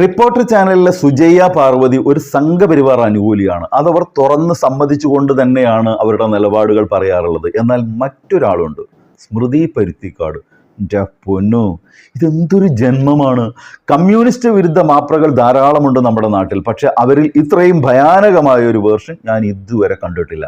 Reporter ചാനലിലെ സുജയ്യ പാർവതി ഒരു സംഘപരിവാർ അനുകൂലിയാണ്. അതവർ തുറന്ന് സമ്മതിച്ചുകൊണ്ട് തന്നെയാണ് അവരുടെ നിലപാടുകൾ പറയാറുള്ളത്. എന്നാൽ മറ്റൊരാളുണ്ട്. സ്മൃതി പരുത്തിക്കാട്. പൊന്നു ഇതെന്തൊരു ജന്മമാണ്. കമ്മ്യൂണിസ്റ്റ് വിരുദ്ധ മാപ്രകൾ ധാരാളമുണ്ട് നമ്മുടെ നാട്ടിൽ. പക്ഷെ അവരിൽ ഇത്രയും ഭയാനകമായ ഒരു വേർഷൻ ഞാൻ ഇതുവരെ കണ്ടിട്ടില്ല.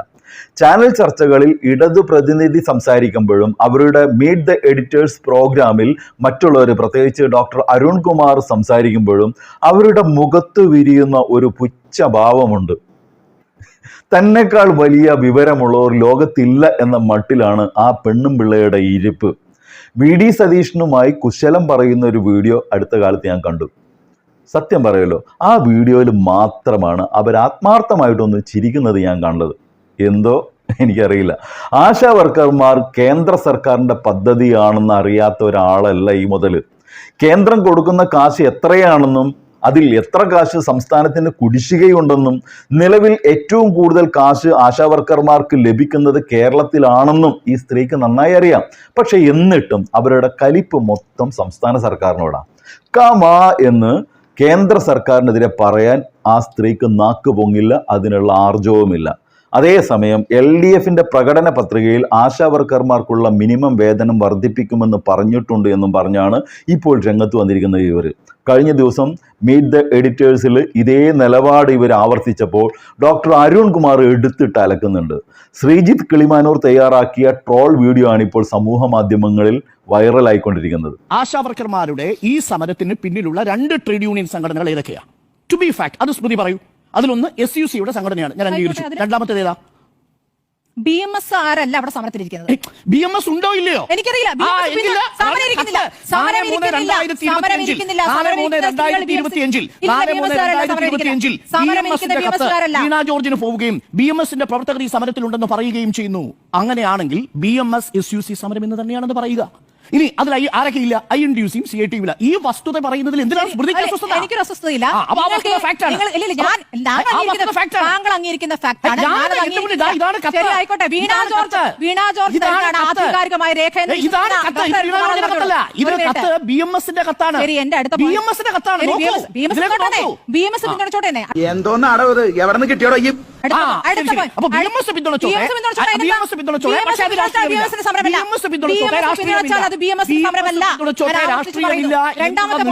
ചാനൽ ചർച്ചകളിൽ ഇടതു പ്രതിനിധി സംസാരിക്കുമ്പോഴും അവരുടെ മീറ്റ് ദ എഡിറ്റേഴ്സ് പ്രോഗ്രാമിൽ മറ്റുള്ളവർ പ്രത്യേകിച്ച് ഡോക്ടർ അരുൺകുമാർ സംസാരിക്കുമ്പോഴും അവരുടെ മുഖത്ത് വിരിയുന്ന ഒരു പുച്ഛഭാവമുണ്ട് തന്നെക്കാൾ വലിയ വിവരമുള്ളവർ ലോകത്തില്ല എന്ന മട്ടിലാണ് ആ പെണ്ണും പിള്ളയുടെ ഇരിപ്പ്. വി ഡി സതീഷിനുമായി കുശലം പറയുന്ന ഒരു വീഡിയോ അടുത്ത കാലത്ത് ഞാൻ കണ്ടു. സത്യം പറയല്ലോ ആ വീഡിയോയിൽ മാത്രമാണ് അവർ ആത്മാർത്ഥമായിട്ടൊന്ന് ചിരിക്കുന്നത് ഞാൻ കണ്ടത്. എന്തോ എനിക്കറിയില്ല. ആശാ വർക്കർമാർ കേന്ദ്ര സർക്കാരിന്റെ പദ്ധതിയാണെന്ന് അറിയാത്ത ഒരാളല്ല ഈ മുതൽ കേന്ദ്രം കൊടുക്കുന്ന കാശ് എത്രയാണെന്നും അതിൽ എത്ര കാശ് സംസ്ഥാനത്തിന് കുടിശ്ശികയുണ്ടെന്നും നിലവിൽ ഏറ്റവും കൂടുതൽ കാശ് ആശാ വർക്കർമാർക്ക് ലഭിക്കുന്നത് കേരളത്തിലാണെന്നും ഈ സ്ത്രീക്ക് നന്നായി അറിയാം. പക്ഷെ എന്നിട്ടും അവരുടെ കലിപ്പ് മൊത്തം സംസ്ഥാന സർക്കാരിനോടാണ് കാമാ എന്ന് കേന്ദ്ര സർക്കാരിനെതിരെ പറയാൻ ആ സ്ത്രീക്ക് നാക്ക് പൊങ്ങില്ല അതിനുള്ള ആർജവുമില്ല. അതേസമയം എൽ ഡി എഫിന്റെ പ്രകടന പത്രികയിൽ ആശാ വർക്കർമാർക്കുള്ള മിനിമം വേതനം വർദ്ധിപ്പിക്കുമെന്ന് പറഞ്ഞിട്ടുണ്ട് എന്നും പറഞ്ഞാണ് ഇപ്പോൾ രംഗത്ത് വന്നിരിക്കുന്ന ഇവർ. കഴിഞ്ഞ ദിവസം മീറ്റ് ദ എഡിറ്റേഴ്സിൽ ഇതേ നിലപാട് ഇവർ ആവർത്തിച്ചപ്പോൾ ഡോക്ടർ അരുൺ കുമാർ എടുത്തിട്ട് അലക്കുന്നുണ്ട്. ശ്രീജിത്ത് കിളിമാനൂർ തയ്യാറാക്കിയ ട്രോൾ വീഡിയോ ആണ് ഇപ്പോൾ സമൂഹ മാധ്യമങ്ങളിൽ വൈറലായിക്കൊണ്ടിരിക്കുന്നത്. ആശാ വർക്കർമാരുടെ ഈ സമരത്തിന് പിന്നിലുള്ള രണ്ട് ട്രേഡ് യൂണിയൻ സംഘടനകൾ ഏതൊക്കെയാണ് ടു ബി ഫാക്ട് അത് സ്മൃതി പറയൂ. അതിലൊന്ന് എസ് യു സിയുടെ സംഘടനയാണ്. ഞാൻ അംഗീകരിച്ചു. രണ്ടാമത്തെ രണ്ടാമത്തേത് ഏതാ? ബി എം എസ് ആരല്ല അവിടെ സമരത്തിലിരിക്കുന്നത് ബി എം എസ് ഉണ്ടോ ഇല്ലയോ? എനിക്കറിയില്ല. ജോർജിന് പോവുകയും ബി എം എസിന്റെ പ്രവർത്തകർ ഈ സമരത്തിലുണ്ടെന്ന് പറയുകയും ചെയ്യുന്നു. അങ്ങനെയാണെങ്കിൽ B M S S U C സമരം എന്ന് തന്നെയാണെന്ന് പറയുക. ഇനി അതിൽ ആരൊക്കെ ഇല്ല ഐ എൻ ഡി യു സിയും സി ഐ ടി ഇല്ല ഈ വസ്തുത പറയുന്നതിൽ എന്തിനാണ് സ്മൃതിക്ക് അസ്വസ്ഥത? എനിക്കൊരു അസ്വസ്ഥതയില്ല ആ, അപ്പൊ ആ നിങ്ങൾക്ക് ആണ്. നിങ്ങൾ- ഇല്ല, ഇല്ല, ഞാൻ താങ്കൾ അംഗീകരിക്കുന്ന- ആയിക്കോട്ടെ വീണ ജോർജ് വീണ ജോർജ്. ആധികാരികമായ രേഖ എന്ന് ഏയ് ഇതാണ് വിശ്വസിക്കുന്ന കത്ത് ഡോക്ടർ ഇത് വീണ ജോർജിന്റെ കുമാർ കത്തല്ല ഇത് ഒരു മിനിറ്റ്. കത്ത് ബി എം എസിന്റെ കത്താണ് ശരി എന്റെ അടുത്ത ബി എം എസിന്റെ കത്താണ് ശരി, നോക്കൂ. BMS BMS ഇതിലേക്ക് പിന്തുണച്ചോട്ടെ. നോക്കൂ. BMS പിന്തുണച്ചോട്ടെ എന്നെ. എന്തോന്നാടോ ഇത് എവിടെ നിന്ന് കിട്ടിയോടോ ഈ പിന്തുണച്ചോട്ടെ. പിന്തുണച്ചോട്ടെ. ആ, BMS എം എസ് സമരമല്ല. രണ്ടാമത്തെ.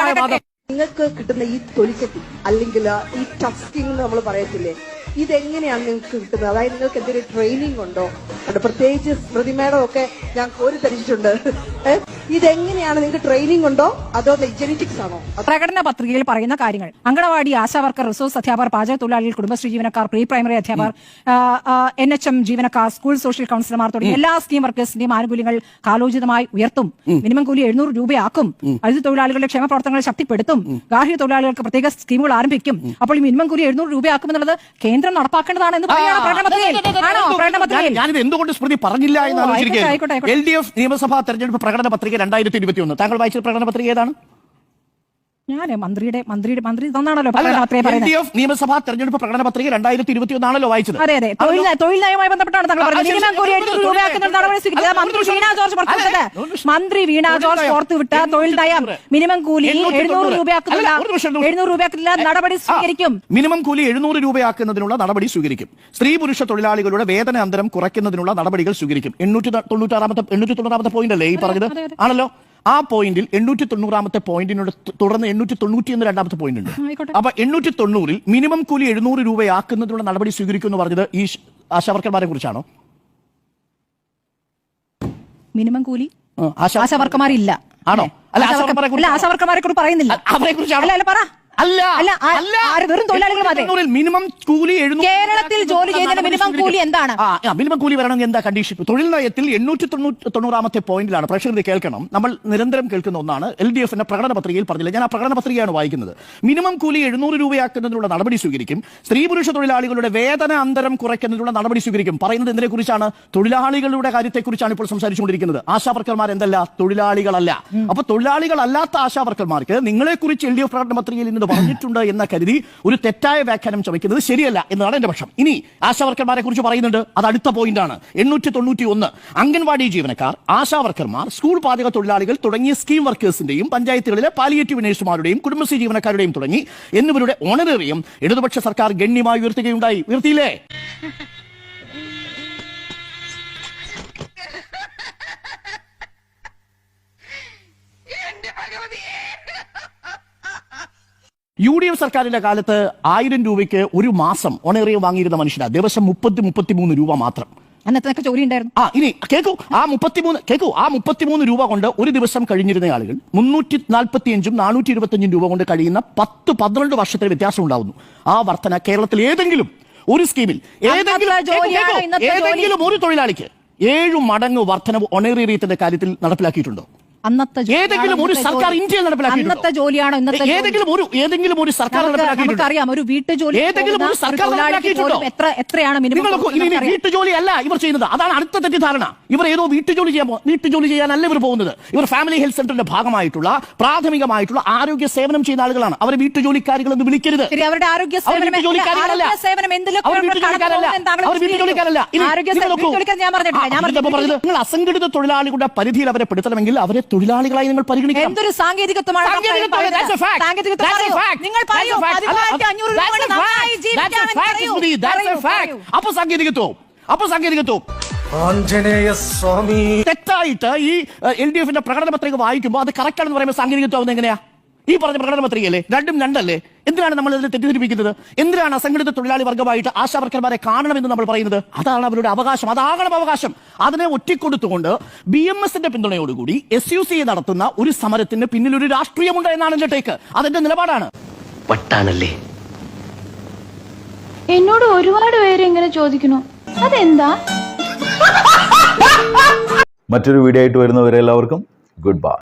വാദം. നിങ്ങൾക്ക് കിട്ടുന്ന ഈ തൊലിക്കെട്ടി അല്ലെങ്കിൽ ഈ ടസ്കിങ് നമ്മൾ പറയത്തില്ലേ ഇതെങ്ങനെയാണ് നിങ്ങൾക്ക് കിട്ടുന്നത് അതായത് നിങ്ങൾക്ക് എന്തെങ്കിലും ട്രെയിനിങ് ഉണ്ടോ പ്രത്യേകിച്ച് സ്മൃതി മേഡം ഒക്കെ ഞാൻ കോരി തരിച്ചിട്ടുണ്ട്? ഇതെങ്ങനെയാണ് നിങ്ങൾക്ക് ട്രെയിനിങ് ഉണ്ടോ? അതോ ജെനറ്റിക്സ് ആണോ? പ്രകടന പത്രികയിൽ പറയുന്ന കാര്യങ്ങൾ. അങ്കണവാടി ആശാ വർക്കർ റിസോഴ്സ് അധ്യാപകർ പാചക തൊഴിലാളികൾ കുടുംബശ്രീ ജീവനക്കാർ പ്രീ പ്രൈമറി അധ്യാപകർ എൻ എച്ച് എം ജീവനക്കാർ സ്കൂൾ സോഷ്യൽ കൗൺസിലർമാർ തുടങ്ങിയ എല്ലാ സ്കീം വർക്കേഴ്സിന്റെയും ആനുകൂല്യങ്ങൾ കാലോചിതമായി ഉയർത്തും. മിനിമം കൂലി എഴുന്നൂറ് രൂപയാക്കും. അതിഥി തൊഴിലാളികളുടെ ക്ഷേമ പ്രവർത്തനങ്ങൾ ശക്തിപ്പെടുത്തും. ഗാർഹിക തൊഴിലാളികൾക്ക് പ്രത്യേക സ്കീമുകൾ ആരംഭിക്കും. അപ്പോൾ ഈ മിനിമം കൂലി എഴുന്നൂറ് രൂപയാക്കും എന്നുള്ളത് കേന്ദ്രം നടപ്പാക്കേണ്ടതാണ് എന്ന് പറയുകയാണ് എന്തുകൊണ്ട് സ്മൃതി പറഞ്ഞില്ല എന്ന്. എൽ ഡി എഫ് നിയമസഭാ തെരഞ്ഞെടുപ്പ് പ്രകടന പത്രിക രണ്ടായിരത്തി ഇരുപത്തി ഒന്ന് താങ്കൾ വായിച്ച പ്രകടന പത്രിക ഏതാണ്? ഞാൻ മന്ത്രിയുടെ മന്ത്രിയുടെ മന്ത്രി തന്നാണല്ലോ പറയുന്നത്. നിയമസഭാ തെരഞ്ഞെടുപ്പ് പ്രകടന പത്രിക രണ്ടായിരത്തി ഇരുപത്തി ഒന്നാണല്ലോ വായിച്ചത്. അതെ അതെ. തൊഴിൽ തൊഴിൽ നയവുമായി ബന്ധപ്പെട്ടാണ് താങ്കൾ ആ, പറഞ്ഞത് ശരി, മിനിമം ശരി, കൂലി എഴുന്നൂറ് രൂപയാക്കുന്ന ഒരു നടപടി സ്വീകരിച്ചത് മന്ത്രി വീണ ജോർജ് പുറത്തു വിട്ട മന്ത്രി വീണ ജോർജ്. പുറത്തുവിട്ട തൊഴിൽ നയം മിനിമം കൂലി എഴുന്നൂറ് തൊണ്ണൂറ്. രൂപയാക്കുന്നില്ല അല്ല, ഒരു നിമിഷം, ഒരു എഴുന്നൂറ് രൂപയാക്കുന്നില്ല നടപടി ആ, സ്വീകരിക്കും. മിനിമം കൂലി എഴുന്നൂറ് രൂപയാക്കുന്നതിനുള്ള നടപടി സ്വീകരിക്കും. സ്ത്രീ പുരുഷ തൊഴിലാളികളുടെ വേതന അന്തരം കുറയ്ക്കുന്നതിനുള്ള നടപടികൾ സ്വീകരിക്കും. എണ്ണൂറ്റി തൊണ്ണൂറ്റാറാമത്തെ എണ്ണൂറ്റി തൊണ്ണൂറാമത്തെ പോയിന്റ് അല്ലേ ഈ പറഞ്ഞത്? അതെ, അതെ. ആണല്ലോ? ആ പോയിന്റിൽ എണ്ണൂറ്റി തൊണ്ണൂറാമത്തെ പോയിന്റിനോട് തുടർന്ന് എണ്ണൂറ്റി തൊണ്ണൂറ്റി എന്ന് രണ്ടാമത്തെ പോയിന്റ് ഉണ്ട്. അപ്പൊ എണ്ണൂറ്റി തൊണ്ണൂറിൽ മിനിമം കൂലി എഴുന്നൂറ് രൂപയാക്കുന്നതിനുള്ള നടപടി സ്വീകരിക്കുമെന്ന് പറഞ്ഞത് ഈ ആശാവർക്കന്മാരെ ആശാവർക്കർമാരെ കുറിച്ചാണോ? മിനിമം കൂലി? ആ, ആശാ- ആശാവർക്കമാരില്ല ആണോ? അല്ല, ആശാവർക്കന്മാരെ അല്ല കുറിച്ച് കുറിച്ച് പറയുന്നില്ല. അവരെ അല്ല പറ. അല്ല. അല്ല വെറും തൊഴിലാളികൾ മിനിമം കൂലി കേരളത്തിൽ ജോലി ചെയ്യുന്നതിന് മിനിമം കൂലി എന്താണ്? മിനിമം കൂലി വരണമെങ്കിൽ എന്താ കണ്ടീഷൻ തൊഴിൽ നയത്തിൽ എണ്ണൂറ്റി തൊണ്ണൂറ്റി തൊണ്ണൂറാമത്തെ പോയിന്റിലാണ്. പ്രേക്ഷകർ കേൾക്കണം. നമ്മൾ നിരന്തരം കേൾക്കുന്ന ഒന്നാണ്. എൽ ഡി എഫിന്റെ പ്രകടന പത്രികയിൽ പറഞ്ഞില്ല. ഞാൻ ആ പ്രകടന പത്രികയാണ് വായിക്കുന്നത്. മിനിമം കൂലി എഴുന്നൂറ് രൂപയാക്കുന്നതിനുള്ള നടപടി സ്വീകരിക്കും. സ്ത്രീ പുരുഷ തൊഴിലാളികളുടെ വേതന അന്തരം കുറയ്ക്കുന്നതിനുള്ള നടപടി സ്വീകരിക്കും. പറയുന്നത് എന്തിനെ കുറിച്ചാണ്? തൊഴിലാളികളുടെ കാര്യത്തെക്കുറിച്ചാണ് ഇപ്പോൾ സംസാരിച്ചുകൊണ്ടിരിക്കുന്നത്. ആശാവർക്കർമാർ എന്തല്ല? തൊഴിലാളികളല്ല. അപ്പൊ തൊഴിലാളികളല്ലാത്ത ആശാവർക്കർമാർക്ക് നിങ്ങളെ കുറിച്ച് എൽ ഡി എഫ് പ്രകടന പത്രികയിൽ പറഞ്ഞിട്ടുണ്ട് എന്ന കരുതി ഒരു തെറ്റായ വ്യാഖ്യാനം ചമയ്ക്കുന്നത് ശരിയല്ല എന്നതാണ് എന്റെ പക്ഷം. ഇനി ആശാവർക്കർമാരെ കുറിച്ച് പറയുന്നുണ്ട്. അത് അടുത്ത പോയിന്റ് ആണ് എണ്ണൂറ്റി തൊണ്ണൂറ്റി ഒന്ന് അംഗൻവാടി ജീവനക്കാർ ആശാവർക്കർമാർ സ്കൂൾ പാചക തൊഴിലാളികൾ തുടങ്ങിയ സ്കീം വർക്കേഴ്സിന്റെയും പഞ്ചായത്തുകളിലെ പാലിയേറ്റീവ് നഴ്സുമാരുടെയും കുടുംബശ്രീ ജീവനക്കാരുടെയും തുടങ്ങി എന്നിവരുടെ ഓണറേറിയം ഇടതുപക്ഷ സർക്കാർ ഗണ്യമായി ഉയർത്തുകയുണ്ടായി. ഉയർത്തിയില്ലേ? യു ഡി എഫ് സർക്കാരിന്റെ കാലത്ത് ആയിരം രൂപയ്ക്ക് ഒരു മാസം ഓണറേറിയം വാങ്ങിയിരുന്ന മനുഷ്യനാണ് ദിവസം മുപ്പത്തി മുപ്പത്തിമൂന്ന് രൂപ മാത്രം. അന്നത്തെ ജോലി ഉണ്ടായിരുന്നു. ആ ഇനി കേക്കൂ ആ മുപ്പത്തിമൂന്ന് കേക്കൂ ആ മുപ്പത്തിമൂന്ന് രൂപ കൊണ്ട് ഒരു ദിവസം കഴിഞ്ഞിരുന്ന ആളുകൾ മുന്നൂറ്റി നാൽപ്പത്തി അഞ്ചും നാനൂറ്റി ഇരുപത്തി രൂപ കൊണ്ട് കഴിയുന്ന പത്ത് പന്ത്രണ്ട് വർഷത്തെ വ്യത്യാസം ഉണ്ടാവുന്നു. ആ വർധന കേരളത്തിൽ ഏതെങ്കിലും ഒരു സ്കീമിൽ. ഏതെങ്കിലും ഒരു തൊഴിലാളിക്ക് ഏഴു മടങ്ങ് വർധനവ് ഒണേറിയത്തിന്റെ കാര്യത്തിൽ നടപ്പിലാക്കിയിട്ടുണ്ടോ? അന്നത്തെ ഏതെങ്കിലും ഒരു സർക്കാർ. ഇന്ത്യയിൽ നടപ്പിലാക്കിയിട്ടുണ്ടോ അന്നത്തെ ജോലിയാണോ ഇന്നത്തെ ജോലി? ഏതെങ്കിലും ഒരു ഏതെങ്കിലും ഒരു സർക്കാർ നമുക്ക് നടപ്പിലാക്കിയിട്ടുണ്ടോ നമുക്കറിയാം ഒരു വീട്ടു ജോലി ഏതെങ്കിലും ഒരു സർക്കാർ തൊഴിലാളിക്ക് നടപ്പിലാക്കിയിട്ടുണ്ടോ? പോലും എത്ര എത്രയാണ് മിനിമം നിങ്ങൾ നോക്കൂ, ഇനി കൊടുക്കുന്നത് വീട്ടുജോലി അല്ല ഇവർ ചെയ്യുന്നത് അതാണ് അടുത്ത തെറ്റിദ്ധാരണ ഇവർ ഏതോ വീട്ടുജോലി ചെയ്യാൻ പോ- വീട്ടുജോലി ചെയ്യാനല്ല ഇവർ പോകുന്നത് ഇവർ ഫാമിലി ഹെൽത്ത് സെന്ററിന്റെ ഭാഗമായിട്ടുള്ള പ്രാഥമികമായിട്ടുള്ള ആരോഗ്യ സേവനം ചെയ്യുന്ന ആളുകളാണ് അവരെ വീട്ടുജോലിക്കാരികൾ എന്ന് വിളിക്കരുത് ശരി അവരുടെ ആരോഗ്യ അവർ സേവനം വീട്ടുജോലിക്കാരല്ല. ആരോഗ്യ സേവനം എന്തിലൊക്കെ അവർ ഇവിടെ വീട്ടുജോലിക്കാരല്ല. കടന്നു പോകുന്നത് താങ്കൾ അവർ വീട്ടുജോലിക്കാരല്ല. ഇനി ആരോഗ്യ നിങ്ങൾ സേവനം നോക്കൂ. ഞാൻ പറഞ്ഞിട്ടില്ല ഞാൻ ആ, ഇതിപ്പോ പറഞ്ഞിട്ടില്ല പറഞ്ഞത് നിങ്ങൾ അസംഘടിത തൊഴിലാളികളുടെ പരിധിയിൽ അവരെ പെടുത്തണമെങ്കിൽ അവരെ തൊഴിലാളികളായി നിങ്ങൾ പരിഗണിക്കണം. എന്തൊരു സാങ്കേതികത്വമാണ്. നിങ്ങൾ പറയൂ. അഞ്ഞൂറ്. അപ്പൊ സാങ്കേതികത്വം? അപ്പൊ സാങ്കേതികത്വം? ആഞ്ജനേയ സ്വാമി. തെറ്റായിട്ട് ഈ എൽ ഡി എഫിന്റെ പ്രകടന പത്രിക വായിക്കുമ്പോൾ അത് കറക്റ്റ് ആണെന്ന് പറയുമ്പോൾ സാങ്കേതികത്വം ആവുന്നത് എങ്ങനെയാ? ഈ പറഞ്ഞ പ്രകടന പത്രികയല്ലേ രണ്ടും രണ്ടല്ലേ? എന്തിനാണ് നമ്മൾ ഇതിനെ തെറ്റിദ്ധരിപ്പിക്കുന്നത്? എന്തിനാണ് അസംഘടിത തൊഴിലാളി വർഗമായിട്ട് ആശാവർക്കർമാരെ കാണണമെന്ന് നമ്മൾ പറയുന്നത്? അതാണ് അവരുടെ അവകാശം. അതാകണം അവകാശം. അതിനെ ഒറ്റിക്കൊടുത്തുകൊണ്ട് ബി എം എസിന്റെ പിന്തുണയോടുകൂടി എസ് യു സി നടത്തുന്ന ഒരു സമരത്തിന് പിന്നിൽ ഒരു രാഷ്ട്രീയമുണ്ട് എന്നാണ് എന്റെ ടേക്ക് അതെന്റെ നിലപാടാണ്. വട്ടാണല്ലേ? എന്നോട് ഒരുപാട് പേര് ഇങ്ങനെ ചോദിക്കുന്നു. അതെന്താ? മറ്റൊരു വീഡിയോ ആയിട്ട് വരുന്നവരെല്ലാവർക്കും ഗുഡ് ബൈ.